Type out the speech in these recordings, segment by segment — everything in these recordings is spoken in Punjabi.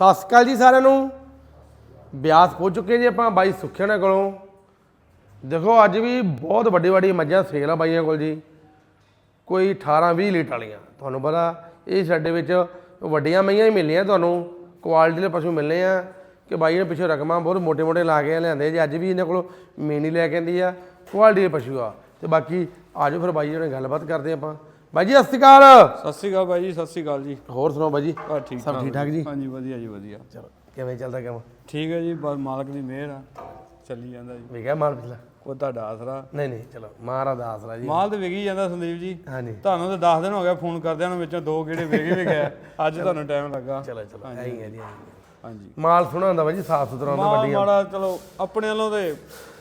ਸਤਿ ਸ਼੍ਰੀ ਅਕਾਲ ਜੀ ਸਾਰਿਆਂ ਨੂੰ। ਬਿਆਸ ਪਹੁੰਚ ਚੁੱਕੇ ਜੀ ਆਪਾਂ ਬਾਈ ਸੁਖਿਆਣਾ ਕੋਲੋਂ। ਦੇਖੋ ਅੱਜ ਵੀ ਬਹੁਤ ਵੱਡੀ ਵੱਡੀ ਮੱਝਾਂ ਸੇਲ ਆ ਬਾਈਆਂ ਕੋਲ ਜੀ। ਕੋਈ 18 20 ਲੀਟਰ ਵਾਲੀਆਂ। ਤੁਹਾਨੂੰ ਪਤਾ ਇਹ ਸਾਡੇ ਵਿੱਚ ਵੱਡੀਆਂ ਮਈਆਂ ਹੀ ਮਿਲਣੀਆਂ ਤੁਹਾਨੂੰ। ਕੁਆਲਿਟੀ ਦੇ ਪਸ਼ੂ ਮਿਲਨੇ ਆ ਕਿ ਬਾਈ ਨੇ ਪਿੱਛੇ ਰਕਮਾਂ ਬਹੁਤ ਮੋਟੇ ਮੋਟੇ ਲਾ ਕੇ ਲਿਆਂਦੇ ਜੀ ਅੱਜ ਵੀ ਇਹਨਾਂ ਕੋਲ ਮੇਨੀ ਲੈ ਕੇ ਆਂਦੀ ਆ, ਕੁਆਲਿਟੀ ਦੇ ਪਸ਼ੂ ਆ। ਤੇ ਬਾਕੀ ਆਜੋ ਫਿਰ ਬਾਈ ਜੀ ਨਾਲ ਗੱਲਬਾਤ ਕਰਦੇ ਆਪਾਂ। ਬਾਈ ਜੀ ਸਤਿ ਸ਼੍ਰੀ ਅਕਾਲ। ਸਤਿ ਸ਼੍ਰੀ ਅਕਾਲ ਬਾਈ ਜੀ ਸਤਿ ਸ਼੍ਰੀ ਅਕਾਲ ਜੀ। ਹੋਰ ਸੁਣਾਓ ਬਾਈ ਜੀ? ਆ ਠੀਕ ਸਭ ਠੀਕ ਠਾਕ ਜੀ? ਹਾਂਜੀ ਵਧੀਆ ਜੀ ਵਧੀਆ। ਚਲੋ ਕਿਵੇਂ ਚੱਲਦਾ ਕੰਮ? ਠੀਕ ਹੈ ਜੀ ਬਸ ਮਾਲਕ ਦੀ ਮਿਹਰ ਆ ਚੱਲੀ ਜਾਂਦਾ ਜੀ। ਵਿਕਿਆ ਮਾਲ ਪਿਛਲਾ? ਉਹ ਤੁਹਾਡਾ ਆਸਰਾ? ਨਹੀਂ ਨਹੀਂ ਚਲੋ ਮਹਾਰਾਜ ਦਾ ਆਸਰਾ ਜੀ। ਮਾਲ ਤੇ ਵਿਕੀ ਜਾਂਦਾ ਸੰਦੀਪ ਜੀ। ਹਾਂਜੀ। ਤੁਹਾਨੂੰ ਤਾਂ 10 ਦਿਨ ਹੋ ਗਏ ਫੋਨ ਕਰਦਿਆਂ ਨੂੰ ਵਿੱਚੋਂ ਦੋ ਕਿਹੜੇ ਵਿਕੇ ਵੀ ਗਏ। ਅੱਜ ਤੁਹਾਨੂੰ ਟਾਈਮ ਲੱਗਾ। ਚਲੋ ਚਲੋ ਐਂ ਹੀ ਹੈ ਜੀ। ਹਾਂਜੀ। ਮਾਲ ਸੋਹਣਾ ਹੁੰਦਾ ਬਾਈ ਜੀ ਸਾਫ਼ ਸੁਥਰਾ ਹੁੰਦਾ ਮਾਲ ਮਾੜਾ ਚਲੋ ਆਪਣੇ ਵੱਲੋਂ ਤੇ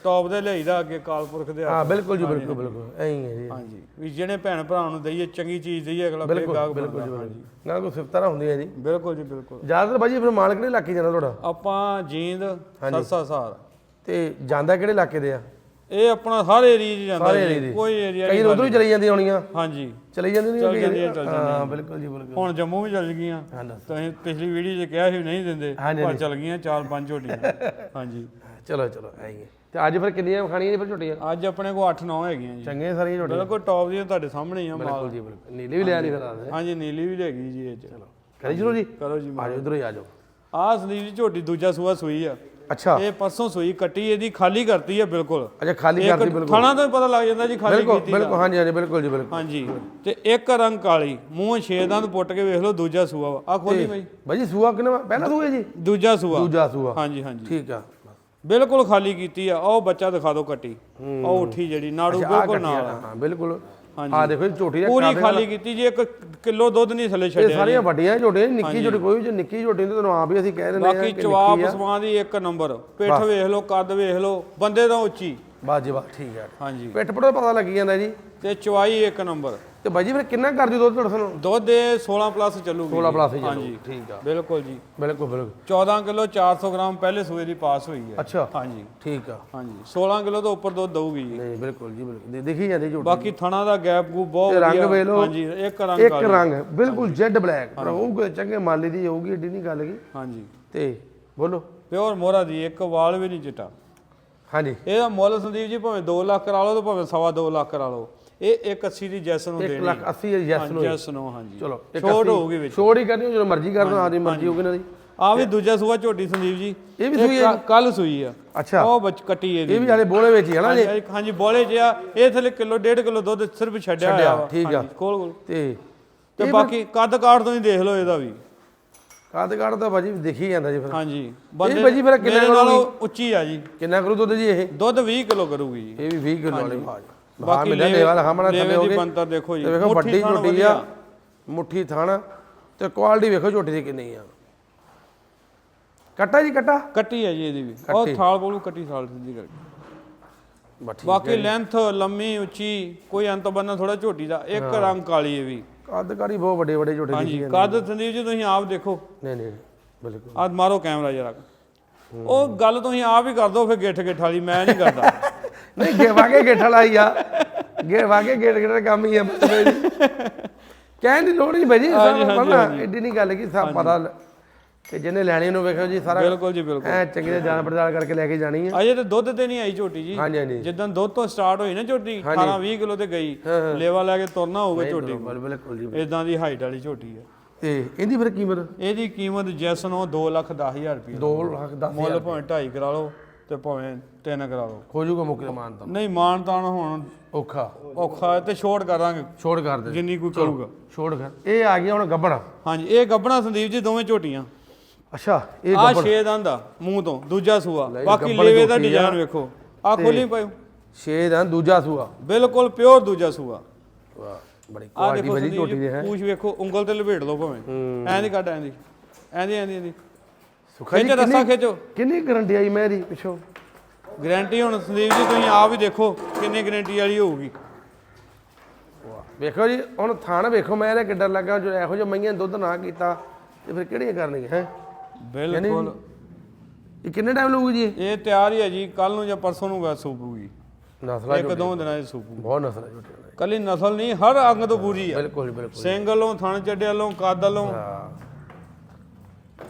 ਟੌਪ ਦੇ ਲਿਆਈਦਾ ਅੱਗੇ ਕਾਲਪੁਰਖ ਦੇ ਹਾਂ ਬਿਲਕੁਲ ਜੀ ਬਿਲਕੁਲ ਬਿਲਕੁਲ। ਐਂ ਹੀ ਹੈ ਜੀ। ਹਾਂਜੀ ਵੀ ਜਿਹੜੇ ਭੈਣ ਭਰਾ ਨੂੰ ਦਈਏ ਚੰਗੀ ਚੀਜ਼ ਦਈਏ ਅਗਲਾ ਫੇਰ ਗਾਹਕ ਬਿਲਕੁਲ ਜੀ ਬਿਲਕੁਲ। ਨਾਲ ਕੋਈ ਸਿਫਤਾਂ ਹੁੰਦੀ ਹੈ ਜੀ। ਬਿਲਕੁਲ ਜੀ ਬਿਲਕੁਲ। ਜ਼ਿਆਦਾਤਰ ਬਾਈ ਜੀ ਫਿਰ ਮਾਲ ਕਿਹੜੇ ਇਲਾਕੇ ਜਾਣਾ ਤੁਹਾਡਾ? ਆਪਾਂ ਜੀਂਦ ਸਰਸਾ ਸਾਰ। ਤੇ ਜਾਂਦਾ ਕਿਹੜੇ ਇਲਾਕੇ ਦੇ ਆ? ਇਹ ਆਪਣਾ ਹਰ ਏਰੀਆ 'ਚ ਜਾਂਦਾ ਸਾਰੇ। ਕੋਈ ਏਰੀਆ ਕਈ ਉਧਰੋਂ ਹੀ ਚਲੀ ਜਾਂਦੀਆਂ ਹੋਣੀਆਂ ਹਾਂਜੀ। ਚਲੀ ਜਾਂਦੀ ਨਹੀਂ ਚੱਲ ਜਾਂਦੀਆਂ, ਹਾਂ ਬਿਲਕੁਲ ਜੀ ਬਿਲਕੁਲ। ਹੁਣ ਜੰਮੂ ਵੀ ਚੱਲ ਗਈਆਂ। ਤੁਸੀਂ ਪਿਛਲੀ ਵੀਡੀਓ 'ਚ ਕਿਹਾ ਸੀ ਨਹੀਂ ਦਿੰਦੇ ਪਰ ਚੱਲ ਗਈਆਂ ਚਾਰ ਪੰਜ ਝੋਟੀਆਂ। ਹਾਂਜੀ। ਚਲੋ ਚਲੋ ਹੈ ਤੇ ਅੱਜ ਫਿਰ ਕਿੰਨੀਆਂ ਖਾਣੀਆਂ ਜੀ ਫਿਰ ਝੋਟੀਆਂ? ਅੱਜ ਆਪਣੇ ਕੋਲ 8-9 ਹੈਗੀਆਂ ਜੀ। ਚੰਗੀਆਂ ਸਾਰੀਆਂ ਝੋਟੀਆਂ। ਬਿਲਕੁਲ ਟੌਪ ਦੀਆਂ ਤੁਹਾਡੇ ਸਾਹਮਣੇ ਹੀ ਆ ਬਿਲਕੁਲ ਜੀ ਬਿਲਕੁਲ। ਨੀਲੀ ਵੀ ਲਿਆ ਨਹੀਂ ਫਿਰ ਹਾਂਜੀ ਨੀਲੀ ਵੀ ਹੈਗੀ ਜੀ ਇਹ ਚਲੋ। ਕਰੀ ਸ਼ੁਰੂ ਜੀ? ਕਰੋ ਜੀ ਆ ਜਾਓ ਇਧਰੋਂ ਹੀ ਆ ਸੰਦੀਪ ਜੀ ਝੋਟੀ ਦੂਜਾ ਸੂਆ ਸੂਈ ਆ। ਅੱਛਾ। ਇਹ ਪਰਸੋਂ ਸੂਈ ਕੱਟੀ ਇਹਦੀ ਖਾਲੀ ਕਰਤੀ ਆ ਬਿਲਕੁਲ। ਅੱਛਾ ਖਾਲੀ ਕਰਦੀ ਬਿਲਕੁਲ। ਥਾਣਾ ਤੋਂ ਹੀ ਪਤਾ ਲੱਗ ਜਾਂਦਾ ਜੀ ਖਾਲੀ ਬਿਲਕੁਲ ਕੀਤੀ ਬਿਲਕੁਲ ਹਾਂਜੀ ਹਾਂਜੀ ਬਿਲਕੁਲ ਜੀ ਬਿਲਕੁਲ। ਹਾਂਜੀ ਤੇ ਇੱਕ ਰੰਗ ਕਾਲੀ ਮੂੰਹ ਛੇ ਦੰਦ ਪੁੱਟ ਕੇ ਵੇਖ ਲਓ ਦੂਜਾ ਸੂਆ ਵਾ। ਆ ਖੋਲੀ ਬਾਈ। ਬਾਈ ਸੂਆ ਕਿੰਨਾ? ਪਹਿਲਾ ਸੂਆ ਜੀ? ਦੂਜਾ ਸੂਆ। ਦੂਜਾ ਸੂਆ। ਹਾਂਜੀ ਹਾਂਜੀ। ਠੀਕ ਆ। ਬਿਲਕੁਲ ਖਾਲੀ ਕੀਤੀ ਆ। ਉਹ ਬੱਚਾ ਦਿਖਾ ਦਿਓ ਕੱਟੀ। ਉਹ ਉੱਠੀ ਜਿਹੜੀ ਨਾੜੂ ਬਿਲਕੁਲ ਨਾਲ। ਹਾਂ ਬਿਲਕੁਲ। ਆ ਦੇਖੋ ਜੀ ਝੋਟੀ ਦਾ ਪੂਰੀ ਖਾਲੀ ਕੀਤੀ ਜੀ ਇੱਕ ਕਿਲੋ ਦੁੱਧ ਨਹੀਂ ਥੱਲੇ ਇਹ ਛੱਡਿਆ ਸਾਰੀਆਂ ਵੱਡੀਆਂ ਝੋਟੀਆਂ ਨਿੱਕੀ ਝੋਟੀ ਕੋਈ ਵੀ ਜੋ ਨਿੱਕੀ ਝੋਟੀ ਹੁੰਦੀ ਤੁਹਾਨੂੰ ਆਪ ਹੀ ਅਸੀਂ ਕਹਿ ਦਿੰਦੇ ਆ ਬਾਕੀ ਸਮਾਂ ਦੀ ਇੱਕ ਨੰਬਰ ਪਿੱਠ ਵੇਖ ਲਓ ਕੱਦ ਵੇਖ ਲਓ ਬੰਦੇ ਦਾ ਉੱਚੀ। ਬਸ ਜੀ ਠੀਕ ਆ। ਹਾਂਜੀ। ਪਿੱਠ ਪੜੋ ਪਤਾ ਲੱਗ ਜਾਂਦਾ ਜੀ। ਤੇ ਚਵਾਈ ਇੱਕ ਨੰਬਰ। ਤੇ ਬਾਈ ਜੀ ਫਿਰ ਕਿੰਨਾ ਕਰ ਦਿਓ ਦੁੱਧ ਤੁਹਾਡੇ ਸਾਨੂੰ? ਦੁੱਧ ਦੇ 16 ਪਲੱਸ ਚੱਲੂਗੀ 16 ਪਲੱਸ ਹੀ ਹਾਂਜੀ। ਠੀਕ ਆ। ਬਿਲਕੁਲ ਜੀ। ਬਿਲਕੁਲ ਬਿਲਕੁਲ। 14 ਕਿਲੋ 400 ਗ੍ਰਾਮ ਪਹਿਲੇ ਸੂਏ ਦੀ ਪਾਸ ਹੋਈ ਹੈ। ਅੱਛਾ। ਹਾਂਜੀ। ਠੀਕ ਆ। ਹਾਂਜੀ। 16 ਕਿਲੋ ਤੋਂ ਉੱਪਰ ਦੁੱਧ ਦਊਗੀ ਜੀ। ਨਹੀਂ ਬਿਲਕੁਲ ਜੀ ਬਿਲਕੁਲ। ਦਿਖੀ ਜਾਂਦੀ ਝੋਟੀ। ਬਾਕੀ ਥਣਾ ਦਾ ਗੈਪ ਗੂ ਬਹੁਤ ਰੰਗ। ਵੇਖ ਲਓ। ਹਾਂਜੀ ਇੱਕ ਰੰਗ ਇੱਕ। ਰੰਗ। ਬਿਲਕੁਲ ਜੈਡ ਬਲੈਕ। ਕੋਈ ਚੰਗੇ ਮਾਲੀ ਦੀ ਹੋਊਗੀ ਏਡੀ ਨਹੀਂ ਗੱਲ ਕੀ ਹਾਂਜੀ। ਤੇ ਬੋਲੋ। ਪਿਓਰ ਮੋਹਰਾ ਦੀ ਇੱਕ ਵਾਲ ਵੀ ਨਹੀਂ ਚਿੱਟਾ। ਹਾਂਜੀ। ਇਹਦਾ ਮੁੱਲ ਸੰਦੀਪ ਜੀ ਭਾਵੇਂ 2 ਲੱਖ ਕਰਾ ਲਓ ਤੇ ਭਾਵੇਂ ਸਵਾ 2 ਲੱਖ ਕਰਾ ਲਓ। ਇਹ 180 ਦੀ ਜੈਸ ਨੂੰ 1 ਦੇਣੀ ਲੱਖ 80 ਯੈਸ ਨੂੰ ਜੈਸ ਨੂੰ ਹਾਂਜੀ। ਚਲੋ ਅੱਸੀ। ਹੋਊਗੀ ਵਿੱਚ। ਛੋਟ ਹੀ ਕਰਨੀ ਜਦੋਂ ਮਰਜ਼ੀ ਕਰ ਦੋ ਆਦੀ ਮਰਜ਼ੀ ਹੋਊਗੀ ਨਾ ਦੀ। ਆ ਵੀ ਦੂਜਾ ਸੂਆ ਝੋਟੀ ਸੰਦੀਪ ਜੀ। ਇਹ ਵੀ ਸੂਈ ਕੱਲ ਸੂਈ ਆ। ਅੱਛਾ। ਉਹ ਬੱਚ ਕੱਟੀ ਇਹਦੀ ਇਹ ਵੀ ਹਾਲੇ ਬੋਲੇ ਵਿੱਚ ਹੀ ਹੈ ਨਾ ਜੀ ਹਾਂਜੀ। ਬੋਲੇ ਜਿਆ ਇਹ ਥੱਲੇ ਕਿਲੋ ਡੇਢ ਕਿਲੋ ਦੁੱਧ ਸਿਰਫ ਛੱਡਿਆ ਹੋਇਆ ਠੀਕ ਆ। ਖੋਲ ਖੋਲ ਤੇ ਤੇ ਬਾਕੀ ਕੱਦ ਕਾਠ ਤੋਂ ਹੀ ਦੇਖ ਲਓ ਇਹਦਾ ਵੀ। ਕਾਦ ਕਾੜ ਤਾਂ ਭਾਜੀ ਦਿਖੀ ਜਾਂਦਾ ਜੀ ਫਿਰ। ਹਾਂਜੀ ਇਹ ਭਾਜੀ ਫਿਰ ਕਿੰਨਾ ਨਾਲੋਂ ਉੱਚੀ ਆ ਜੀ। ਕਿੰਨਾ ਕਰੂ ਦੁੱਧ ਜੀ ਇਹ? ਦੁੱਧ 20 ਕਿਲੋ ਕਰੂਗੀ ਜੀ। ਇਹ ਵੀ 20 ਕਿਲੋ ਵਾਲੀ ਬਾਜ ਬਾਕੀ ਮਿਲਿਆ ਲੇਵੇ- ਲੈਵਲ ਹਮਣਾ ਥੱਲੇ ਹੋ ਦੀ ਗਏ। ਬਣਤਰ ਦੇਖੋ ਜੀ। ਵੇਖੋ ਵੱਡੀ ਝੋਟੀ ਆ। ਮੁੱਠੀ ਥਣ ਤੇ ਕੁਆਲਿਟੀ ਵੇਖੋ ਝੋਟੀ ਦੀ ਕਿੰਨੀ ਆ। ਕੱਟਾ ਜੀ ਕੱਟਾ? ਕੱਟੀ ਹੈ ਜੀ ਇਹਦੀ ਵੀ। ਉਹ ਥਾਲ ਬੋਲੂ ਕੱਟੀ ਥਾਲ ਸਿੱਧੀ ਕਰਕੇ। ਬਾਕੀ ਲੈਂਥ ਲੰਮੀ ਉੱਚੀ ਕੋਈ ਅੰਤ ਬੰਨਾ ਥੋੜਾ ਝੋਟੀ ਦਾ ਇੱਕ ਰੰਗ ਕਾਲੀ ਹੈ ਵੀ। ਕੱਦ ਕਾੜੀ ਬਹੁਤ ਵੱਡੇ ਵੱਡੇ ਝੋਟੇ ਦੀ ਹਾਂਜੀ ਕੱਦ ਸੰਦੀਪ ਜੀ ਤੁਸੀਂ ਆਪ ਦੇਖੋ। ਨਹੀਂ ਨਹੀਂ ਬਿਲਕੁਲ। ਆਹ ਮਾਰੋ ਕੈਮਰਾ ਜਰਾ। ਉਹ ਗੱਲ ਤੁਸੀਂ ਆਪ ਹੀ ਕਰ ਦੋ ਫਿਰ ਗਿੱਠ ਗਿੱਠ ਵਾਲੀ ਮੈਂ ਨਹੀਂ ਕਰਦਾ। ਨਹੀਂ ਗੇ ਵਾਗੇ ਗੇਠ ਲਾਈ ਆ। ਗੇ ਵਾਗੇ ਗੇਟ ਗੇਟ ਦਾ ਕੰਮ ਹੀ ਆ ਬਸ ਬਈ। ਕਹਿਣ ਦੀ ਲੋੜ ਨਹੀਂ ਭਾਜੀ ਸਭ ਪਤਾ ਐਡੀ ਨਹੀਂ ਗੱਲ ਕੀ ਸਭ ਪਤਾ ਕਿ ਜਿਹਨੇ ਲੈਣੀ ਨੂੰ ਵੇਖੋ ਜੀ ਸਾਰਾ ਬਿਲਕੁਲ ਜੀ ਬਿਲਕੁਲ। ਐ ਚੰਗੀ ਤਰ੍ਹਾਂ ਜਾਣ ਪੜਤਾਲ ਕਰਕੇ ਲੈ ਕੇ ਜਾਣੀ ਆ। ਅਜੇ ਤੇ ਦੁੱਧ ਤੇ ਨਹੀਂ ਆਈ ਝੋਟੀ ਜੀ। ਹਾਂਜੀ ਹਾਂਜੀ। ਜਿੱਦਾਂ ਦੁੱਧ ਤੋਂ ਸਟਾਰਟ ਹੋਈ ਨਾ ਝੋਟੀ 18 20 ਕਿਲੋ ਤੇ ਗਈ। ਲੇਵਾ ਲੈ ਕੇ ਤੁਰਨਾ ਹੋਊਗਾ ਝੋਟੀ ਬਿਲਕੁਲ ਜੀ ਇਦਾਂ ਦੀ ਹਾਈਟ ਵਾਲੀ ਝੋਟੀ ਹੈ ਤੇ ਇਹਦੀ ਫਿਰ ਕੀਮਤ? ਇਹਦੀ ਕੀਮਤ ਜੈਸ ਨੂੰ 2 ਲੱਖ 10000 ਰੁਪਏ 2 ਲੱਖ 10 ਮੁੱਲ ਭਾਵੇਂ 2.5 ਕਰਾ ਲਓ। ਤੇ ਭਾਵੇਂ 3 ਕਰਾ ਲਓ। ਹੋ ਜਾਊਗਾ ਮੁੱਕੇ ਮਾਨ ਤਾਂ। ਨਹੀਂ ਮਾਨ ਤਾਨ ਹੁਣ ਔਖਾ। ਔਖਾ ਹੈ ਤੇ ਛੋਟ ਕਰਾਂਗੇ। ਛੋੜ ਕਰ ਦੇ। ਜਿੰਨੀ ਕੋਈ ਕਰੂਗਾ। ਛੋੜ ਕਰ। ਇਹ ਆ ਗਿਆ ਹੁਣ ਗੱਬੜ ਹਾਂਜੀ ਇਹ ਗੱਬਣਾ ਸੰਦੀਪ ਜੀ ਦੋਵੇਂ ਝੋਟੀਆਂ। ਅੱਛਾ ਇਹ ਆ ਛੇ ਦੰਦ ਆ ਮੂੰਹ ਤੋਂ ਦੂਜਾ ਸੂਆ। ਬਾਕੀ ਲੇਵੇ ਦਾ। ਡਿਜ਼ਾਈਨ ਵੇਖੋ। ਆ ਖੋਲੀ ਪਾਇਓ। ਛੇ ਦਾ ਦੂਜਾ ਸੂਆ। ਬਿਲਕੁਲ ਪਿਓਰ ਦੂਜਾ ਸੂਆ। ਵਾਹ ਬੜੀ ਕੁਆਲਿਟੀ ਸੰਦੀਪ ਝੋਟੀ ਦੇ ਹੈ। ਪੂਛ ਵੇਖੋ ਉਂਗਲ ਤੇ ਲਪੇਟ ਲਓ ਭਾਵੇਂ। ਐਂ ਦੀ ਕੱਢ ਐਂ ਦੀ ਐਂ ਦੀ ਐਂ ਦੀ। ਸੁਖਾ ਜੀ ਖਿੱਚ ਰੱਸਾ ਖਿੱਚੋ। ਕਿੰਨੀ ਗਰੰਟੀ ਆਈ ਮੈਂ ਇਹਦੀ ਪਿੱਛੋਂ? ਗਾਰੰਟੀ ਹੁਣ ਸੰਦੀਪ ਜੀ ਤੁਸੀਂ ਆਪ ਹੀ ਦੇਖੋ ਕਿੰਨੀ ਗਾਰੰਟੀ ਵਾਲੀ ਹੋਊਗੀ। ਵੇਖੋ ਜੀ ਹੁਣ ਥਾਣ ਵੇਖੋ ਮੈਂ ਇਹਦਾ ਕਿੱਡਾ ਲੱਗਾ ਜੋ ਇਹੋ ਜਿਹਾ ਮਈਆਂ ਦੁੱਧ ਨਾ ਕੀਤਾ ਤੇ ਫਿਰ ਕਿਹੜੀਆਂ ਕਰਨਗੇ ਹੈ? ਬਿਲਕੁਲ। ਇਹ ਕਿੰਨੇ ਟਾਈਮ ਲਊਗੀ ਜੀ? ਇਹ ਤਿਆਰ ਹੀ ਹੈ ਜੀ ਕੱਲ ਨੂੰ ਜਾਂ ਪਰਸੋਂ ਨੂੰ ਗਾ ਸੂਪੂਗੀ। ਨਸਲਾ ਇੱਕ ਦੋ ਦਿਨਾਂ 'ਚ ਸੂਪੂ ਬਹੁਤ ਨਸਲ ਝੋਟੀਆਂ ਕੱਲੀ ਨਸਲ ਨਹੀਂ ਹਰ ਅੰਗ ਤੋਂ ਪੂਰੀ ਆ ਬਿਲਕੁਲ ਬਿਲਕੁਲ ਸਿੰਘ ਵੱਲੋਂ ਥਣ ਚੱਡੇ ਵੱਲੋਂ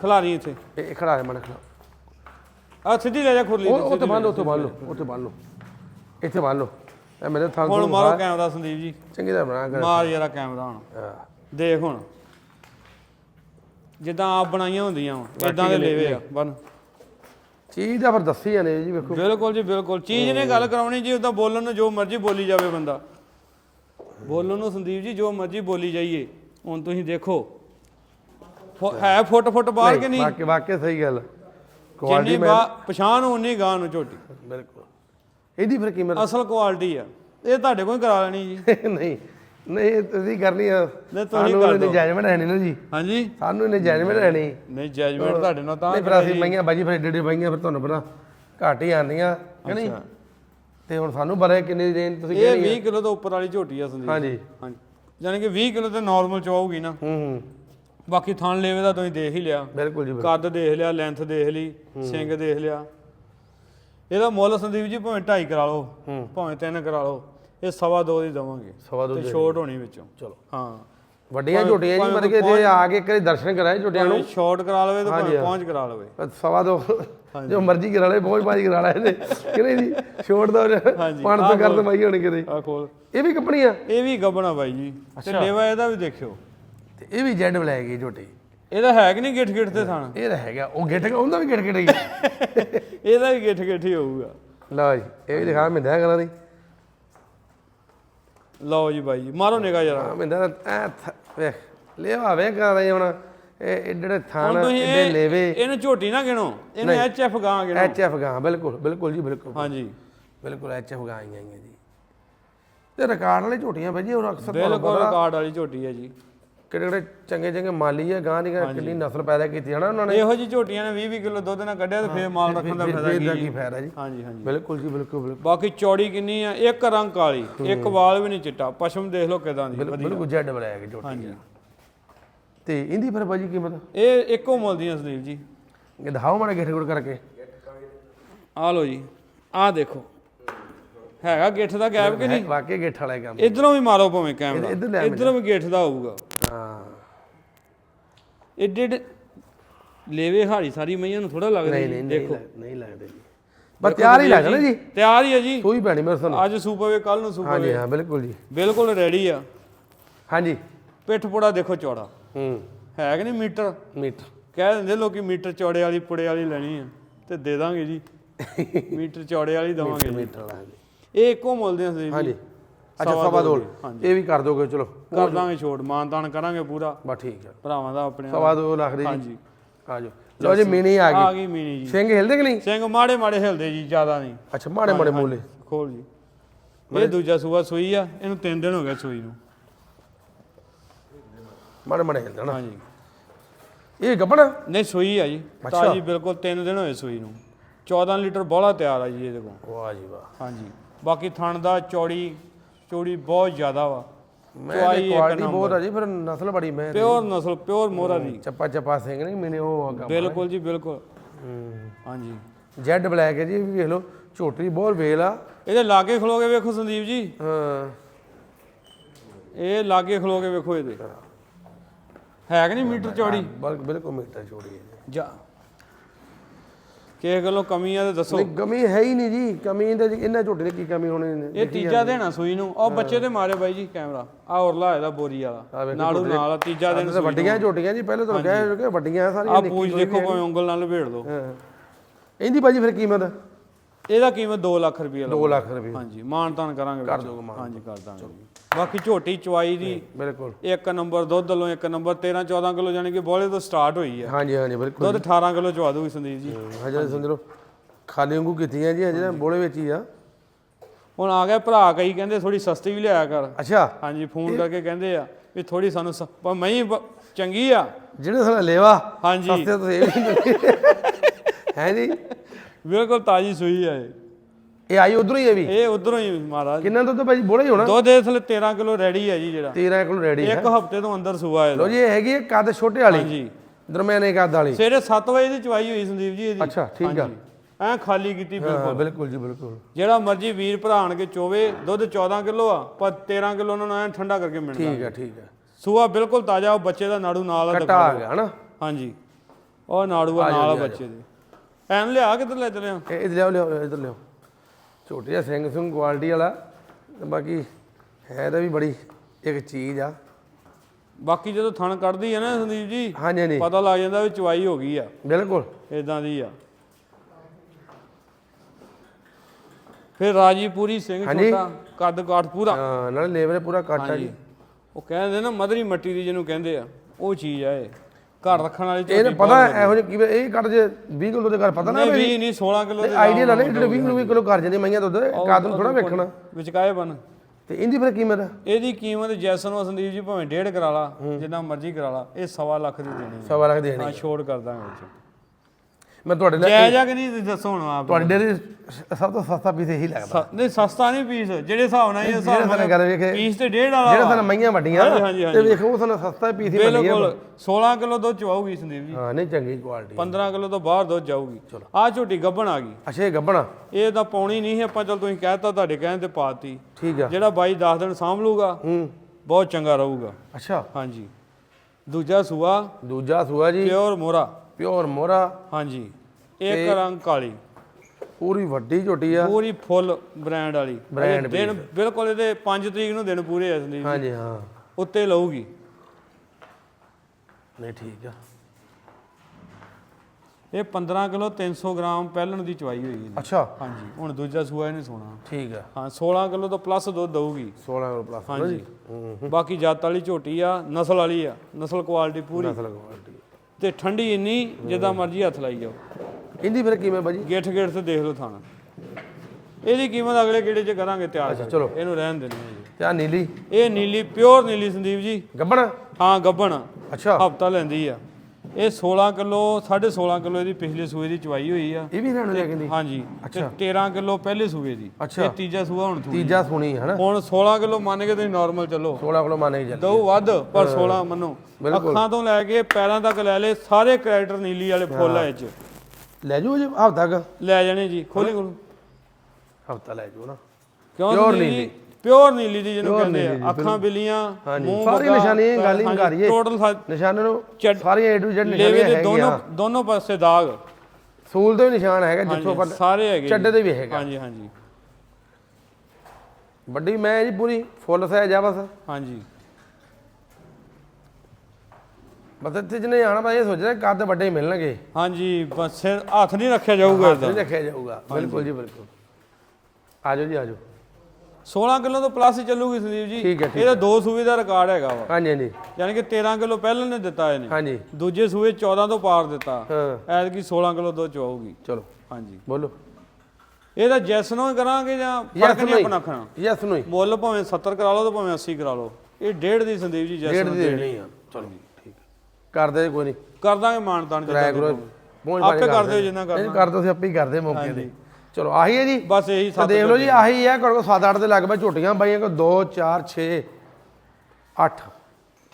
ਖਿਲਾਰੀ ਇੱਥੇ। ਇਹ ਖੜਾ ਹੈ ਮਨ ਖੜਾ ਆ ਸਿੱਧੀ ਲੈ ਜਾ ਖੁਰਲੀ ਉਹ ਉੱਥੇ ਬੰਨ ਲਓ ਉੱਥੇ ਬੰਨ ਲਓ ਉੱਥੇ ਬੰਨ ਲਓ। ਇੱਥੇ ਬੰਨ ਲਓ। ਇਹ ਮੇਰੇ ਥਾਂ ਹੁਣ ਮਾਰੋ ਕੈਮਰਾ ਸੰਦੀਪ ਜੀ। ਚੰਗੀ ਤਰ੍ਹਾਂ ਬਣਾ ਕਰ ਮਾਰ ਯਾਰਾ ਕੈਮਰਾ ਹੁਣ। ਹਾਂ। ਦੇਖ ਹੁਣ। ਜਿੱਦਾਂ ਆਪ ਬਣਾਈਆਂ ਹੁੰਦੀਆਂ ਇਦਾਂ ਦੇ ਲੇਵੇ ਆ ਬਨ। ਚੀਜ਼ ਦਾ ਫਿਰ ਦੱਸੀ ਜਾਂਦੇ ਜੀ ਵੇਖੋ। ਬਿਲਕੁਲ ਜੀ ਬਿਲਕੁਲ। ਚੀਜ਼ ਨੇ ਗੱਲ ਕਰਾਉਣੀ ਜੀ ਉਦਾਂ ਬੋਲਣ ਨੂੰ ਜੋ ਮਰਜ਼ੀ ਬੋਲੀ ਜਾਵੇ ਬੰਦਾ। ਬੋਲਣ ਨੂੰ ਸੰਦੀਪ ਜੀ ਜੋ ਮਰਜ਼ੀ ਬੋਲੀ ਜਾਈਏ। ਹੁਣ ਤੁਸੀਂ ਦੇਖੋ। ਹੈ ਫੁੱਟ ਫੁੱਟ ਬਾਹਰ ਕਿ ਨਹੀਂ? ਵਾਕਿਆ ਵਾਕਿਆ ਸਹੀ ਗੱਲ। ਕੁਆਲਿਟੀ ਮੈਂ ਪਛਾਣ ਉਨੀ ਗਾਂ ਨੂੰ ਝੋਟੀ। ਬਿਲਕੁਲ। ਇਹਦੀ ਫਿਰ ਕੀਮਤ ਅਸਲ ਕੁਆਲਿਟੀ ਆ। ਇਹ ਤੁਹਾਡੇ ਕੋਲ ਕਰਾ ਲੈਣੀ ਜੀ। ਨਹੀਂ ਨਹੀਂ ਤੁਸੀਂ ਕਰਨੀ ਆ। ਨਹੀਂ, ਤੁਸੀਂ ਸਾਨੂੰ ਕਰ ਇਹਨੇ ਦਿਓ। ਜਾਇਜ਼ਮੈਂਟ ਹੈ ਨਹੀਂ ਨਾ ਜੀ। ਹਾਂਜੀ? ਸਾਨੂੰ ਇਹਨੇ ਜਾਇਜ਼ਮੈਂਟ ਹੈ ਨਹੀਂ ਨਹੀਂ ਜਜਮੈਂਟ ਤੁਹਾਡੇ ਨਾਲ ਤਾਂ ਨਹੀਂ ਫਿਰ ਅਸੀਂ ਮਈਆਂ ਬਾਜੀ ਫਿਰ ਏਡੇ ਏਡੇ ਫਿਰ ਤੁਹਾਨੂੰ ਪਤਾ ਘੱਟ ਹੀ ਆਉਂਦੀਆਂ ਕਿ ਨਹੀਂ। ਤੇ ਹੁਣ ਸਾਨੂੰ ਬਰੇ ਕਿੰਨੀ ਰੇਂਜ ਤੁਸੀਂ ਇਹ ਕਿਹੜੀ 20 ਕਿਲੋ ਤੋਂ ਉੱਪਰ ਵਾਲੀ ਝੋਟੀ ਆ ਸੰਦੀਪ। ਹਾਂਜੀ। ਹਾਂਜੀ। ਯਾਨੀ ਕਿ 20 ਕਿਲੋ ਤੇ ਨਾਰਮਲ ਚਵਾਉਗੀ ਨਾ। ਹੂੰ ਹੂੰ। ਬਾਕੀ ਥਣ ਲੇਵੇ ਦਾ ਤੁਸੀਂ ਦੇਖ ਹੀ ਲਿਆ। ਬਿਲਕੁਲ ਜੀ ਬਿਲਕੁਲ। ਕੱਦ ਦੇਖ ਲਿਆ ਲੈਂਥ ਦੇਖ ਲਈ ਸਿੰਗ ਦੇਖ ਲਿਆ। ਇਹਦਾ ਮੁੱਲ ਸੰਦੀਪ ਜੀ ਭਾਵੇਂ 2.5 ਕਰਾ ਲਓ। ਭਾਵੇਂ 3 ਕਰਾ ਲਓ ਇਹ ਸਵਾ ਦੋ ਦੀ ਦਵਾਂਗੇ। ਸਵਾ ਦੋ ਤੇ ਦੇ ਛੋਟ ਹੋਣੀ ਵਿੱਚੋਂ। ਚਲੋ। ਹਾਂ। ਵੱਡੀਆਂ ਝੋਟੀਆਂ ਜੀ ਮਤਲਬ ਕਿ ਜੇ ਆ ਕੇ ਇੱਕ ਵਾਰੀ ਦਰਸ਼ਨ ਕਰਾਏ ਝੋਟੀਆਂ ਨੂੰ। ਭਾਵੇਂ ਸ਼ਾਰਟ ਕਰਾ ਲਵੇ ਤੇ ਭਾਵੇਂ। ਪਹੁੰਚ ਕਰਾ ਲਵੇ। ਸਵਾ ਦੋ। ਜੋ ਮਰਜ਼ੀ ਕਰਾ ਲੈ ਬਹੁਤ ਬਾਜੀ ਕਰਾ ਲੈ ਇਹਨੇ ਕਿ ਨਹੀਂ ਜੀ? ਛੋੜ ਦੋ ਹਾਂਜੀ, ਪੰਜ ਤੋਂ ਕਰ ਦਵਾਈ ਹੋਣੀ ਕਿਤੇ। ਆ ਖੋਲ। ਇਹ ਵੀ ਕੰਪਨੀ ਆ? ਇਹ ਵੀ ਗੱਬਣਾ ਬਾਈ ਜੀ। ਤੇ ਲੇਵਾ ਇਹਦਾ ਵੀ ਦੇਖਿਓ। ਤੇ ਇਹ ਵੀ ਜੈਡ ਬਲੈਕ ਹੀ ਝੋਟੀ। ਇਹਦਾ ਹੈ ਕਿ ਨਹੀਂ ਗਿੱਠ ਗਿੱਠ ਤੇ ਥਣ ਇਹ ਤਾਂ ਹੈਗਾ ਉਹ ਗਿੱਟ ਉਹਦਾ ਵੀ ਗਿੱਟ ਗਿੱਟ ਹੀ ਇਹਦਾ ਵੀ ਗਿੱਠ ਗਿੱਠ ਹੀ ਹੋਊਗਾ। ਲਓ ਜੀ ਇਹ ਵੀ ਦਿਖਾ ਮਿੰਦਾ ਕਰਾਂ ਦੀ। ਲਓ ਜੀ ਬਾਈ ਜੀ ਮਾਰੋ ਨਿਗਾ ਜਰਾ। ਮਿੰਦਾ ਐ ਥ- ਵੇਖ ਲਿਆ ਵੇ ਕਰਾਂ ਹੁਣ। ਇਹ ਜਿਹੜੇ ਹੁਣ ਤੁਸੀਂ ਏਡੇ ਇਹ- ਲੇਵੇ। ਇਹਨੂੰ ਝੋਟੀ ਨਾ ਗਿਣੋ ਇਹਨੂੰ ਐਚ ਐਫ ਗਾਂ ਗਿਣੋ। ਐਚ ਐਫ ਗਾਂ ਬਿਲਕੁਲ ਬਿਲਕੁਲ ਜੀ ਬਿਲਕੁਲ। ਹਾਂਜੀ। ਬਿਲਕੁਲ ਐਚ ਐਫ ਗਾਂ ਆਈਆਂ ਆਈਆਂ ਜੀ। ਤੇ ਰਿਕਾਰਡ ਵਾਲੀ ਝੋਟੀਆਂ ਭਾਜੀ ਹੁਣ ਅਕਸਰ ਤੁਹਾਨੂੰ ਬਿਲਕੁਲ ਪਤਾ। ਰਿਕਾਰਡ ਵਾਲੀ ਝੋਟੀ ਹੈ ਜੀ। ਕਿਹੜੇ ਕਿਹੜੇ ਚੰਗੇ ਚੰਗੇ ਮਾਲੀ ਆ ਗਾਂ ਦੀਆਂ ਕਿੰਨੀ ਨਸਲ ਪੈਦਾ ਕੀਤੀ ਹੈ ਨਾ ਉਹਨਾਂ ਨੇ। ਇਹੋ ਜੀ ਝੋਟੀਆਂ ਨੇ 20 20 ਕਿਲੋ ਦੁੱਧ ਨਾਲ ਕੱਢਿਆ ਤੇ ਫੇਰ ਮਾਲ ਰੱਖਣ ਦਾ ਫਾਇਦਾ ਦਾ ਕੀ ਕੀ ਜੀ ਫਾਇਦਾ ਜੀ। ਹਾਂਜੀ ਹਾਂਜੀ। ਬਿਲਕੁਲ ਜੀ ਬਿਲਕੁਲ ਬਿਲਕੁਲ। ਬਾਕੀ ਚੌੜੀ ਕਿੰਨੀ ਆ? ਇੱਕ ਰੰਗ ਕਾਲੀ ਇੱਕ ਵਾਲ ਵੀ ਨਹੀਂ ਚਿੱਟਾ। ਪਸ਼ਮ ਦੇਖ ਲਓ ਕਿਦਾਂ ਦੀ ਬਿਲਕੁਲ ਜੈਡ ਬਲੈਕ ਝੋਟੀ ਹਾਂਜੀ। ਤੇ ਇਹਦੀ ਫਿਰ ਭਾਜੀ ਕੀਮਤ? ਇਹ ਇੱਕੋ ਮੁੱਲ ਦੀਆਂ ਸੰਦੀਪ ਜੀ। ਇਹ ਦਿਖਾਓ ਮਾੜਾ ਗਿੱਠ ਗੁੱਟ ਕਰਕੇ। ਆਹ ਲਓ ਜੀ। ਆਹ ਦੇਖੋ। ਹੈਗਾ ਗਿੱਠ ਦਾ ਗੈਪ ਕਿ ਨਹੀਂ? ਵਾਕਈ ਗਿੱਠ ਵਾਲਾ ਹੀ ਕੰਮ ਇਧਰੋਂ ਵੀ ਮਾਰੋ ਭਾਵੇਂ ਇੱਧਰ ਲੈ ਕੈਮਰਾ ਇਧਰੋਂ ਵੀ ਗਿੱਠ ਦਾ ਹੋਊਗਾ। ਹਾਂ ਏਡੇ ਏਡੇ ਲੇਵੇ ਹਾਰੀ ਸਾਰੀ ਮਈਆਂ ਨੂੰ ਥੋੜਾ ਲੱਗਦਾ ਨਹੀਂ ਜੀ ਨਹੀਂ ਨਹੀਂ ਦੇਖੋ। ਲੱਗ- ਨਹੀਂ ਲੱਗਦੇ ਜੀ। ਬਸ ਤਿਆਰ ਹੀ ਲੱਗਣਾ ਜੀ ਤਿਆਰ ਹੀ ਹੈ ਜੀ। ਸੂਈ ਪੈਣੀ ਮੇਰੇ ਸਾਨੂੰ ਅੱਜ ਸੂਪ ਪਵੇ ਕੱਲ ਨੂੰ ਸੂਪ ਹਾਂਜੀ ਪਵੇ ਹਾਂ ਬਿਲਕੁਲ ਜੀ। ਬਿਲਕੁਲ ਰੈਡੀ ਆ। ਹਾਂਜੀ। ਪਿੱਠ ਪੁੜਾ ਦੇਖੋ ਚੌੜਾ। ਹੂੰ। ਹੈ ਕਿ ਨਹੀਂ ਮੀਟਰ? ਮੀਟ ਕਹਿ ਦਿੰਦੇ ਲੋਕੀ ਮੀਟਰ ਚੌੜੇ ਵਾਲੀ ਪੁੜੇ ਵਾਲੀ ਲੈਣੀ ਆ। ਤੇ ਦੇ ਦਾਂਗੇ ਜੀ। ਮੀਟਰ ਚੌੜੇ ਵਾਲੀ ਦਵਾਂਗੇ ਜੀ। ਮੀਟਰ ਵਾਲਾ ਹਾਂਜੀ। ਇਹ ਇੱਕੋ ਮੁੱਲ ਦੇ ਸੀ ਹਾਂਜੀ। ਅੱਛਾ ਸਵਾ ਸਵਾ ਦੋ ਦੋ ਦੀ, ਹਾਂਜੀ। ਇਹ ਵੀ ਕਰ ਦੋਗੇ ਚਲੋ। ਕਰ ਦਾਂਗੇ ਛੋਟ ਮਾਨਤਾਨ ਕਰਾਂਗੇ ਪੂਰਾ। ਬਸ ਠੀਕ ਹੈ ਭਰਾਵਾਂ ਦਾ ਆਪਣੇ ਸਵਾ ਦੋ ਲੱਖ ਦੀ ਜੀ। ਹਾਂਜੀ। ਆ ਜਾਓ ਲਓ ਜੀ ਮੀਨੀ ਆ ਆ ਗਈ। ਗਈ ਮੀਨੀ ਜੀ। ਸਿੰਘ ਹਿਲਦੇ ਕਿ ਨਹੀਂ? ਸਿੰਘ ਮਾੜੇ ਮਾੜੇ ਹਿਲਦੇ ਜੀ ਜ਼ਿਆਦਾ ਨਹੀਂ। ਅੱਛਾ ਮਾੜੇ ਮਾੜੇ ਮੂਲੇ। ਖੋਲ ਜੀ। ਇਹ ਦੂਜਾ ਸੂਆ ਸੂਈ ਆ ਇਹਨੂੰ 3 ਦਿਨ ਹੋ ਗਏ ਸੂਈ ਨੂੰ। ਮਾੜੇ ਮਾੜੇ ਹਿਲਦੇ ਨਾ ਹਾਂਜੀ। ਇਹ ਗੱਬਣ? ਨਹੀਂ ਸੂਈ ਆ ਜੀ। ਤਾਜੀ ਬਿਲਕੁਲ 3 ਦਿਨ ਹੋਏ ਸੂਈ ਨੂੰ। 14 ਲੀਟਰ ਬੋਲਾ ਤਿਆਰ ਆ ਜੀ ਇਹਦੇ ਕੋਲ। ਵਾਹ ਜੀ ਵਾਹ। ਹਾਂਜੀ। ਬਾਕੀ ਥਣ ਦਾ ਚੌੜੀ ਚੌੜੀ ਬਹੁਤ ਜ਼ਿਆਦਾ ਵਾ। ਮੈਂ ਚੁਆਈ ਇੱਕ ਕੁਆਲਿਟੀ। ਬਹੁਤ ਆ ਜੀ ਫਿਰ ਨਸਲ ਬੜੀ ਮੈਂ ਪਿਓਰ ਨਸਲ ਪਿਓਰ ਮੋਹਰਾ ਦੀ ਚੱਪਾ ਚੱਪਾ ਸਿੰਘ ਨਹੀਂ ਮੈਨੇ ਉਹ ਕੰਮ ਬਿਲਕੁਲ ਜੀ ਬਿਲਕੁਲ। ਹਾਂਜੀ। ਜੈਡ ਬਲੈਕ ਹੈ ਜੀ ਇਹ ਵੀ ਵੇਖ ਲਓ ਝੋਟਰੀ ਬਹੁਤ ਵੇਲ ਆ। ਇਹਦੇ ਲਾਗੇ ਖਲੋ ਕੇ ਵੇਖੋ ਸੰਦੀਪ ਜੀ। ਹਾਂ। ਇਹ ਲਾਗੇ ਖਲੋ ਕੇ ਵੇਖੋ ਇਹਦੇ। ਹੈ ਕਿ ਨਹੀਂ ਮੀਟਰ ਚੌੜੀ? ਬਲਕ ਬਿਲਕੁਲ ਮੀਟਰ ਚੋੜੀ ਹੈ ਜਾ। ਕਿਸੇ ਗੱਲੋਂ ਕਮੀ ਆ ਤੇ ਦੱਸੋ। ਨਹੀਂ ਕਮੀ ਹੈ ਹੀ ਨਹੀਂ ਜੀ। ਕਮੀ ਤੇ ਇਹਨਾਂ ਝੋਟੇ ਦੀ ਕੀ ਕਮੀ ਹੋਣੀ ਨੇ ਇਹ ਤੀਜਾ ਆ ਸੂਈ ਨੂੰ। ਉਹ ਬੱਚੇ ਤੇ ਮਾਰੇ ਬਾਈ ਜੀ ਕੈਮਰਾ। ਆ ਉਰਲਾ ਇਹਦਾ ਬੋਰੀ ਵਾਲਾ। ਨਾਲ ਆ, ਤੀਜਾ ਦਿਨ ਤਾਂ ਵੱਡੀਆਂ ਝੋਟੀਆਂ ਜੀ ਪਹਿਲੇ ਤੁਹਾਨੂੰ ਕਹਿ ਕਿ ਵੱਡੀਆਂ ਆ ਸਾਰੀਆਂ ਪੂਛ ਦੇਖੋ ਭਾਵੇਂ ਉਂਗਲ ਨਾਲ ਲਪੇੜ ਲਓ ਹਾਂ। ਇਹਦੀ ਭਾਜੀ ਫਿਰ ਕੀਮਤ? ਇਹਦਾ ਕੀਮਤ 2 ਲੱਖ ਰੁਪਏ 2 ਲੱਖ ਰੁਪਏ। ਹਾਂਜੀ ਮਾਨ ਤਾਨ ਕਰਾਂਗੇ ਕਰ। ਦੋਗੇ ਹਾਂਜੀ ਕਰ ਦਾਂਗੇ। ਬਾਕੀ ਝੋਟੀ ਚਵਾਈ ਦੀ। ਬਿਲਕੁਲ। ਇੱਕ ਨੰਬਰ ਦੁੱਧ ਲੋ ਇੱਕ ਨੰਬਰ 13 14 ਕਿਲੋ ਜਾਨੀ ਕਿ ਬੋਲੇ ਤੋਂ ਸਟਾਰਟ ਹੋਈ ਆ। ਹਾਂਜੀ ਹਾਂਜੀ ਬਿਲਕੁਲ। ਦੁੱਧ 18 ਕਿਲੋ ਚਵਾ ਦੂਗੀ ਸੰਦੀਪ ਜੀ। ਹਜੇ ਸਮਝ ਲਓ ਖਾਲੀ ਵਾਂਗੂ ਕੀਤੀਆਂ ਜੀ ਹਜੇ ਬੋਲੇ ਵਿੱਚ ਹੀ ਆ। ਹੁਣ ਆ ਗਿਆ ਭਰਾ ਕਈ ਕਹਿੰਦੇ ਥੋੜੀ ਸਸਤੀ ਵੀ ਲਿਆਇਆ ਕਰ। ਅੱਛਾ। ਹਾਂਜੀ ਫੋਨ ਕਰਕੇ ਕਹਿੰਦੇ ਆ ਵੀ ਥੋੜੀ ਸਾਨੂੰ ਸ- ਪਰ ਮੈਂ ਹੀ ਬ- ਚੰਗੀ ਆ। ਜਿਹੜੇ ਸਾਡਾ ਲੇਵਾ ਹਾਂਜੀ। ਸਸਤੇ ਤੋਂ ਇਹ ਹੈ ਜੀ। ਬਿਲਕੁਲ ਤਾਜੀ ਸੂਈ ਆ ਇਹ। ਇਹ ਆਈ ਉਧਰੋਂ ਹੀ ਹੈ ਵੀ? ਇਹ ਉਧਰੋਂ ਹੀ ਮਹਾਰਾਜ। ਕਿੰਨਾ ਦੁੱਧ ਭਾਜੀ ਬੋਲਾ ਹੀ ਹੋਣਾ। ਦੁੱਧ ਇਸ ਵੇਲੇ 13 ਕਿਲੋ ਰੈਡੀ ਹੈ ਜੀ ਜਿਹੜਾ। 13 ਕਿਲੋ ਰੈਡੀ ਹੈ। ਇੱਕ ਹਫ਼ਤੇ ਤੋਂ ਅੰਦਰ ਸੂਆ ਇਹਦਾ। ਲੋ ਜੀ ਇਹ ਹੈਗੀ ਹੈ ਕੱਦ ਛੋਟੇ ਵਾਲੀ। ਹਾਂਜੀ। ਦਰਮਿਆਨੇ ਕੱਦ ਵਾਲੀ। ਸਵੇਰੇ 7 ਵਜੇ ਦੀ ਚਵਾਈ ਹੋਈ ਸੰਦੀਪ ਜੀ ਇਹਦੀ। ਅੱਛਾ, ਠੀਕ ਆ। ਐਂ ਖਾਲੀ ਕੀਤੀ ਬਿਲਕੁਲ ਹਾਂ ਬਿਲਕੁਲ। ਜੀ ਬਿਲਕੁਲ। ਜਿਹੜਾ ਮਰਜ਼ੀ ਵੀਰ ਭਰਾ ਆਣ ਕੇ ਚੋਵੇ ਦੁੱਧ 14 ਕਿਲੋ ਆ ਪਰ 13 ਕਿਲੋ ਉਹਨਾਂ ਨੂੰ ਐਂ ਠੰਡਾ ਕਰਕੇ ਮਿਲਦਾ ਠੀਕ ਹੈ ਠੀਕ ਹੈ ਸੂਆ ਬਿਲਕੁਲ ਤਾਜ਼ਾ ਉਹ ਬੱਚੇ ਦਾ ਨਾੜੂ ਨਾਲ ਆ ਕੱਟਾ ਆ ਗਿਆ ਹਨਾ? ਹਾਂਜੀ। ਉਹ ਨਾੜੂਆ ਨਾਲ ਆ ਬੱਚੇ ਦੇ। ਐਨ ਲਿਆ ਕਿੱਧਰ ਲੈ ਚਲਿਆ ਇਹ ਇਧਰ ਲਿਆਓ ਲਿਆਓ ਇਧਰ ਲਿਆਓ। ਛੋਟੇ ਜਿਹਾ ਸਿੰਘ ਸਿੰਘ ਕੁਆਲਿਟੀ ਵਾਲਾ। ਤੇ ਬਾਕੀ ਹੈ ਤਾਂ ਵੀ ਬੜੀ ਇੱਕ ਚੀਜ਼ ਆ। ਬਾਕੀ ਜਦੋਂ ਥਣ ਕੱਢਦੀ ਹੈ ਨਾ ਸੰਦੀਪ ਜੀ ਹਾਂਜੀ ਹਾਂਜੀ। ਪਤਾ ਲੱਗ ਜਾਂਦਾ ਵੀ ਚਵਾਈ ਹੋ ਗਈ ਆ। ਬਿਲਕੁਲ। ਇਦਾਂ ਦੀ ਆ। ਫਿਰ ਰਾਜੀਪੂਰੀ ਸਿੰਘ ਹਾਂਜੀ। ਛੋਟਾ ਕੱਦ ਕਾਠ ਪੂਰਾ। ਹਾਂ ਨਾਲੇ ਲੇਬਰ ਪੂਰਾ ਕੱਟ ਆ ਜੀ। ਉਹ ਕਹਿੰਦੇ ਨਾ ਮਧਰੀ ਮੱਟੀ ਦੀ ਜਿਹਨੂੰ ਕਹਿੰਦੇ ਆ ਉਹ ਚੀਜ਼ ਆ ਇਹ। ਘਰ ਰੱਖਣ ਵਾਲੀ ਝੋਟੀ ਪਤਾ ਇਹੋ ਜਿਹੇ ਕਿਵੇਂ ਇਹ ਕੱਟ ਜੇ 20 ਕਿਲੋ ਦੇ ਘਰ ਪਤਾ ਨਾ ਨਹੀਂ 20 ਨਹੀਂ 16 ਕਿਲੋ ਦੇ ਆਈਡੀਆ ਲਾ ਲੈ ਜਿਹੜੇ 20 ਕਿਲੋ 20 ਕਿਲੋ ਕਰ ਜਾਂਦੇ ਮਈਆਂ ਦੁੱਧ ਕਾਦਨ ਥੋੜਾ ਵੇਖਣਾ? ਵਿਚਕਾਏ ਬਨ ਤੇ ਇਹਦੀ ਫਿਰ ਕੀਮਤ? ਇਹਦੀ ਕੀਮਤ ਜੈਸਨ ਉਹ ਸੰਦੀਪ ਜੀ ਭਾਵੇਂ ਡੇਢ ਕਰਾ ਲਾ ਜਿੰਨਾ ਮਰਜ਼ੀ ਕਰਾ ਲਾ ਇਹ ਸਵਾ ਲੱਖ ਦੀ ਦੇਣੀ ਸਵਾ ਲੱਖ ਦੇਣੀ ਆ ਛੋੜ ਕਰ ਦਾਂਗੇ ਵਿੱਚ। ਮੈਂ ਤੁਹਾਡੇ ਨਾਲ ਜਾਇਜ਼ ਆ ਕਿ ਨਹੀਂ ਤੁਸੀਂ ਦੱਸੋ ਹੁਣ ਆਪ। ਤੁਹਾਡੇ ਡੇਰੇ ਸਭ ਤੋਂ ਸਸਤਾ ਪੀਸ ਇਹੀ ਲੱਗਦਾ। ਸ- ਨਹੀਂ ਸਸਤਾ ਨਹੀਂ ਪੀਸ ਜਿਹੜੇ ਹਿਸਾਬ ਨਾਲ ਇਹ ਹਿਸਾਬ ਸਾਨੂੰ ਗੱਲ ਵੇਖੇ ਪੀਸ ਤੇ ਡੇਢ ਵਾਲਾ ਜਿਹੜਾ। ਸਾਨੂੰ ਮਈਆਂ ਵੱਡੀਆਂ ਹਾਂਜੀ, ਹਾਂਜੀ, ਤੇ ਹਾਂਜੀ। ਵੇਖੋ ਉਹ ਸਾਨੂੰ ਸਸਤਾ ਪੀਸ ਹੀ ਮਿਲੀ ਬਿਲਕੁਲ 16 ਕਿਲੋ ਦੁੱਧ ਚਵਾਉਗੀ ਸੰਦੀਪ ਜੀ ਹਾਂ ਨਹੀਂ ਚੰਗੀ ਕੁਆਲਿਟੀ 15 ਕਿਲੋ ਤੋਂ ਬਾਹਰ ਦੁੱਧ ਜਾਊਗੀ। ਆ ਝੋਟੀ ਗੱਭਣ ਆ ਗਈ। ਅੱਛਾ ਇਹ ਗੱਬਣਾ? ਇਹ ਤਾਂ ਪਾਉਣੀ ਨਹੀਂ ਸੀ ਆਪਾਂ ਚਲ ਤੁਸੀਂ ਕਹਿਤਾ ਤੁਹਾਡੇ ਕਹਿਣ ਤੇ ਪਾਤੀ ਠੀਕ ਆ। ਜਿਹੜਾ ਬਾਈ 10 ਦਿਨ ਸਾਂਭ ਲੂਗਾ ਹੂੰ। ਬਹੁਤ ਚੰਗਾ ਰਹੂਗਾ। ਅੱਛਾ। ਹਾਂਜੀ। ਦੂਜਾ ਸੂਆ। ਦੂਜਾ ਸੂਆ ਜੀ। ਪਿਓਰ ਮੋਰਾ। ਪਿਓਰ ਮੋਰਾ। ਹਾਂਜੀ। ਇੱਕ ਰੰਗ ਕਾਲੀ। ਪੂਰੀ ਵੱਡੀ ਝੋਟੀ ਆ। ਪੂਰੀ ਫੁੱਲ ਬ੍ਰਾਂਡ ਵਾਲੀ। ਦਿਨ ਬਿਲਕੁਲ ਇਹਦੇ 5 ਤਰੀਕ ਨੂੰ ਦਿਨ ਪੂਰੇ ਆ ਸੰਦੀਪ ਹਾਂਜੀ ਹਾਂ। ਉੱਤੇ ਲਊਗੀ। ਨਹੀਂ ਠੀਕ ਆ। ਇਹ 15 ਕਿਲੋ 300 ਗ੍ਰਾਮ ਪਹਿਲਣ ਦੀ ਚਵਾਈ ਹੋਈ ਹੈ। ਅੱਛਾ। ਹਾਂਜੀ ਹੁਣ ਦੂਜਾ ਸੂਆ ਇਹਨੇ ਸੋਣਾ। ਠੀਕ ਆ। ਹਾਂ 16 ਕਿਲੋ ਤੋਂ ਪਲੱਸ ਦੁੱਧ ਦਊਗੀ। 16 ਕਿਲੋ ਪਲੱਸ ਹਾਂਜੀ। ਬਾਕੀ ਜੱਤ ਵਾਲੀ ਝੋਟੀ ਆ ਨਸਲ ਵਾਲੀ ਆ। ਨਸਲ ਕੁਆਲਿਟੀ ਪੂਰੀ। ਨਸਲ ਕੁਆਲਿਟੀ ਤੇ ਠੰਡੀ ਇੰਨੀ ਜਿੱਦਾਂ ਮਰਜ਼ੀ ਹੱਥ ਲਾਈ ਜਾਓ। ਇਹਦੀ ਫਿਰ ਕਿਵੇਂ ਬਾਜੀ? ਗੇਠ ਗੇਠ ਤੇ ਦੇਖ ਲਓ ਥਾਣਾ। ਇਹਦੀ ਕੀਮਤ ਅਗਲੇ ਕਿਹੜੇ ਚ ਕਰਾਂਗੇ ਤਿਆਰ। ਚਲੋ। ਇਹਨੂੰ ਰਹਿਣ ਦੇਣੀ ਹੈ ਜੀ। ਤੇ ਆ ਨੀਲੀ? ਇਹ ਨੀਲੀ ਪਿਓਰ ਨੀਲੀ ਸੰਦੀਪ ਜੀ। ਗੱਬਣ? ਹਾਂ ਗੱਬਣ। ਅੱਛਾ। ਹਫਤਾ ਲੈਂਦੀ ਆ। ਇਹ 16 ਕਿਲੋ 16.5 ਕਿਲੋ ਇਹਦੀ ਪਿਛਲੇ ਸੂਏ ਦੀ ਚਵਾਈ ਹੋਈ ਆ। ਇਹ ਵੀ ਰਹਿਣ ਲੈ ਕਹਿੰਦੀ। ਹਾਂਜੀ। ਤੇ 13 ਕਿਲੋ ਪਹਿਲੇ ਸੂਏ ਦੀ। ਅੱਛਾ। ਇਹ ਤੀਜਾ ਸੂਆ ਹੁਣ ਸੂਈ ਤੀਜਾ ਸੁਣੀ ਹੈ ਨਾ ਹੁਣ 16 ਕਿਲੋ ਮੰਨ ਕੇ ਤੁਸੀਂ ਨਾਰਮਲ ਚੱਲੋ। 16 ਕਿਲੋ ਮੰਨ ਕੇ ਚੱਲ ਦਊ ਵੱਧ ਪਰ 16 ਮੰਨੋ। ਅੱਖਾਂ ਤੋਂ ਲੈ ਕੇ ਪੈਰਾਂ ਤੱਕ ਲੈ ਲੈ ਸਾਰੇ ਕੈਰੈਕਟਰ ਨੀਲੀ ਵਾਲੇ ਫੁੱਲ ਆ ਇਹ ਚ। ਲੈ ਜਾਓ ਜੀ ਹਫਤਾ ਕ। ਲੈ ਜਾਣੇ ਜੀ ਖੋਲੀ ਕੋਲ। ਹਫਤਾ ਲੈ ਜਾਓ ਨਾ। ਕਿਉਂ ਨੀਲੀ। ਪਿਓਰ ਨੀਲੀ ਦੀ ਜਿਹਨੂੰ ਕਹਿੰਦੇ ਆ। ਅੱਖਾਂ ਬਿੱਲੀਆਂ ਮੂੰਹ ਸਾਰੀ ਨਿਸ਼ਾਨੀਆਂ ਗੱਲ ਹੀ ਕਰੀਏ। ਟੋਟਲ ਨਿਸ਼ਾਨੇ ਨੂੰ ਚੱਡ- ਸਾਰੀਆਂ ਏ ਟੂ ਜ਼ੈਡ ਨਿਸ਼ਾਨੀਆਂ ਦੇ ਹੈਗੀਆਂ। ਦੋਨੋਂ ਦੋਨੋਂ ਪਾਸੇ ਦਾਗ। ਸੂਲ ਦੇ ਵੀ ਨਿਸ਼ਾਨ ਹੈਗਾ ਜਿੱਥੋਂ ਆਪਾਂ ਸਾਰੇ ਹੈਗੇ ਚੱਡੇ ਜੀ। ਦੇ ਵੀ ਹੈਗਾ। ਹਾਂਜੀ ਹਾਂਜੀ। ਵੱਡੀ ਮੈਂ ਜੀ ਪੂਰੀ ਫੁੱਲ ਸਾਈਜ਼ ਆ ਬਸ। ਹਾਂਜੀ। ਬਸ ਇੱਥੇ ਜਿਹਨੇ ਆਣਾ ਤਾਂ ਇਹ ਸੋਚਣਾ ਕੱਦ ਵੱਡੇ ਹੀ ਮਿਲਣਗੇ। ਹਾਂਜੀ ਬਸ ਸਿਰ ਹੱਥ ਨਹੀਂ ਰੱਖਿਆ ਜਾਊਗਾ ਇਹਦਾ ਨਹੀਂ ਰੱਖਿਆ ਜਾਊਗਾ। ਬਿਲਕੁਲ ਜੀ ਬਿਲਕੁਲ। ਆਜੋ ਜੀ ਆਜੋ 16 ਕਿਲੋ ਤੋਂ ਪਲੱਸ ਚੱਲੂਗੀ ਸੰਦੀਪ ਜੀ। ਠੀਕ ਹੈ, ਠੀਕ ਇਹਦਾ ਦੋ ਸੂਏ ਦਾ ਰਿਕਾਰਡ ਹੈਗਾ ਵਾ। ਹਾਂਜੀ ਹਾਂਜੀ। ਯਾਨੀ ਕਿ 13 ਕਿਲੋ ਪਹਿਲਾਂ ਨੇ ਦਿੱਤਾ ਇਹਨੇ। ਹਾਂਜੀ। ਦੂਜੇ ਸੂਏ 14 ਤੋਂ ਪਾਰ ਦਿੱਤਾ। ਹਾਂ। ਐਤਕੀ 16 ਕਿਲੋ ਦੁੱਧ ਚਵਾਉਗੀ ਚਲੋ। ਹਾਂਜੀ। ਬੋਲੋ। ਇਹਦਾ ਜੈਸ ਨੂੰ ਹੀ ਕਰਾਂਗੇ ਜਾਂ ਫ਼ਰਕ ਨਹੀਂ ਆਪਣਾ ਆਖਣਾ ਯੈਸ ਨੂੰ ਹੀ। ਮੁੱਲ ਭਾਵੇਂ 70 ਕਰਾ ਲਓ ਤੇ ਭਾਵੇਂ 80 ਕਰਾ ਲਓ। ਇਹ ਡੇਢ ਦੀ ਸੰਦੀਪ ਜੀ ਜੈਸ ਡੇਢ ਨੂੰ ਦੀ ਦੇਣੀ ਆ। ਚਲੋ। ਠੀਕ ਹੈ। ਕਰ ਦੇ ਕੋਈ ਨਹੀਂ। ਕਰ ਦਾਂਗੇ ਮਾਨਤਾਨ ਕਿਰਾਇਆ ਜਿੱਦਾਂ ਕਰੋ ਪਹੁੰਚ ਆਪੇ ਕਰ ਦਿਓ ਜਿੰਨਾ ਕਰਨਾ। ਨਹੀਂ ਕਰ ਦੋ ਅਸੀਂ ਆਪੇ ਹੀ ਕਰਦੇ ਮੌਕੇ ਤੇ। ਚਲੋ ਆਹੀ ਹੈ ਜੀ। ਬਸ ਇਹੀ ਸੱਤ ਦੇਖ ਲਓ ਜੀ ਆਹੀ ਹੈ ਕੋਲ 7-8 ਦੇ ਲਗਭਗ ਝੋਟੀਆਂ ਬਾਈਆਂ ਕੋ 2 4 6 8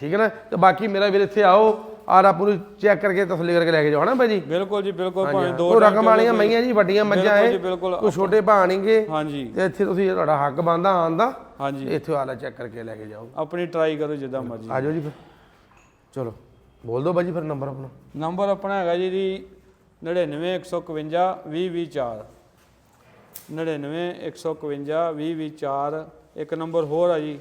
ਠੀਕ ਹੈ ਨਾ? ਤੇ ਬਾਕੀ ਮੇਰਾ ਵੀਰ ਇੱਥੇ ਆਓ ਆਰਾ ਪੂਰੀ ਚੈੱਕ ਕਰਕੇ ਤਸੱਲੀ ਕਰਕੇ ਲੈ ਕੇ ਜਾਓ ਹਨਾ ਬਾਈ ਜੀ? ਬਿਲਕੁਲ ਜੀ ਬਿਲਕੁਲ ਭਾਵੇਂ ਦੋ ਉਹ ਰਕਮ ਵਾਲੀਆਂ ਮਈਆਂ ਜੀ ਵੱਡੀਆਂ ਮੱਝਾਂ ਐ। ਕੋਈ ਛੋਟੇ ਭਾਣੀਗੇ ਹਾਂਜੀ। ਤੇ ਇੱਥੇ ਤੁਸੀਂ ਤੁਹਾਡਾ ਹੱਕ ਬੰਦਾ ਆਉਣ ਦਾ। ਹਾਂਜੀ। ਇੱਥੇ ਆਲਾ ਚੈੱਕ ਕਰਕੇ ਲੈ ਕੇ ਜਾਓ। ਆਪਣੀ ਟਰਾਈ ਕਰੋ ਜਿੱਦਾਂ ਮਰਜ਼ੀ। ਆਜੋ ਜੀ ਫਿਰ। ਚਲੋ। ਬੋਲ ਦਿਓ ਬਾਜੀ ਫਿਰ ਨੰਬਰ ਆਪਣਾ। ਨੰਬਰ ਆਪਣਾ ਹੈਗਾ ਜੀ ਦੀ 99151 2024 99151 ਇੱਕ ਨੰਬਰ ਹੋਰ ਆ ਜੀ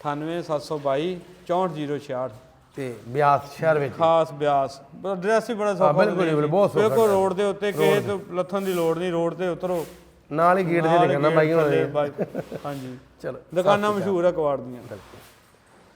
98722 64066 ਤੇ ਬਿਆਸ ਸ਼ਹਿਰ ਵਿੱਚ। ਖਾਸ ਬਿਆਸ। ਐਡਰੈਸ ਹੀ ਬੜਾ ਸੌਖਾ ਬਿਲਕੁਲ ਬਹੁਤ ਸੌਖਾ ਬਿਲਕੁਲ ਰੋਡ ਦੇ ਉੱਤੇ ਕਿਸੇ ਤੋਂ ਲੱਥਣ ਦੀ ਲੋੜ ਨਹੀਂ ਰੋਡ ਤੇ ਉਤਰੋ। ਨਾਲ ਹੀ ਗੇਟ ਬਾਈ ਥੱਲੇ ਹੋਏ ਬਾਈ- ਹਾਂਜੀ। ਚਲੋ ਦੁਕਾਨਾਂ ਮਸ਼ਹੂਰ ਆ ਕਵਾੜ ਦੀਆਂ।